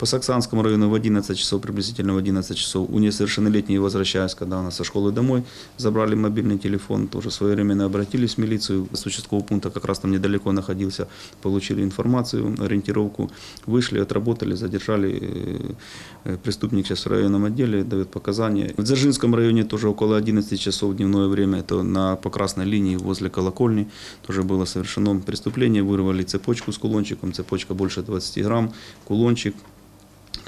По Саксанскому району в 11 часов, приблизительно в 11 часов, у несовершеннолетней, возвращаясь, когда она со школы домой, забрали мобильный телефон, тоже своевременно обратились в милицию, с участкового пункта как раз там недалеко находился, получили информацию, ориентировку, вышли, отработали, задержали. э, Преступник сейчас в районном отделе дает показания. В Дзержинском районе тоже около 11 часов дневное время, это на по красной линии возле колокольни, тоже было совершено преступление, вырвали цепочку с кулончиком, цепочка больше 20 грамм, кулончик,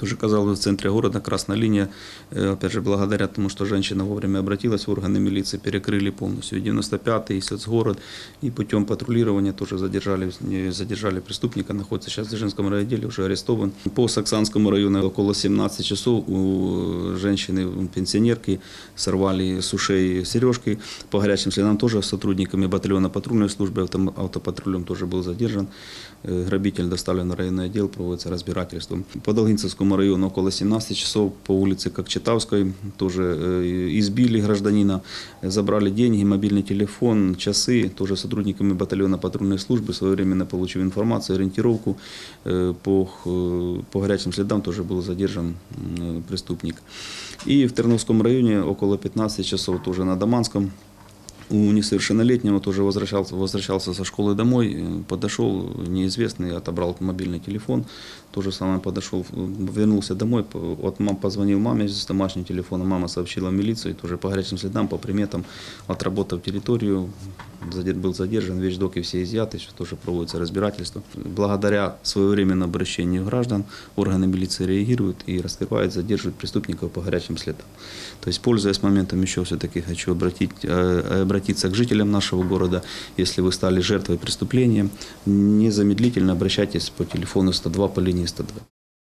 тоже казалось в центре города красная линия. Э, Опять же, благодаря тому, что женщина вовремя обратилась в органы милиции, перекрыли полностью и 95-й, и соцгород, и путем патрулирования тоже задержали, не задержали преступника, находится сейчас в Дзержинском райотделе, уже арестован. По Саксанскому району около 17 часов у женщины, у пенсионерки, сорвали с ушей сережки. По горячим следам тоже сотрудниками батальона патрульной службы автом- автопатрулем тоже был задержан. Э, Грабитель доставлен в районный отдел, проводится разбирательство. По Долгинцевскому району около 17 часов по улице Кокчетавской тоже э, избили гражданина, э, забрали деньги, мобильный телефон, часы. Тоже сотрудниками батальона патрульной службы своевременно получив информацию, ориентировку э, по, х- по горячим следам тоже был задержан м, преступник. И в Терновском районе около 15 часов тоже на Даманском у несовершеннолетнего тоже возвращался, возвращался со школы домой, э, подошел неизвестный, отобрал мобильный телефон, то же самое подошел, э, вернулся домой, п- от мам позвонил маме с домашнего телефона, мама сообщила в милицию, и тоже по горячим следам, по приметам, отработав территорию, задер- был задержан, вещдоки все изъяты, сейчас тоже проводится разбирательство. Благодаря своевременному обращению граждан органы милиции реагируют и раскрывают, задерживают преступников по горячим следам. То есть, пользуясь моментом, еще все-таки хочу обратить, э, обратиться к жителям нашего города. Если вы стали жертвой преступления, незамедлительно обращайтесь по телефону 102 по линии 102.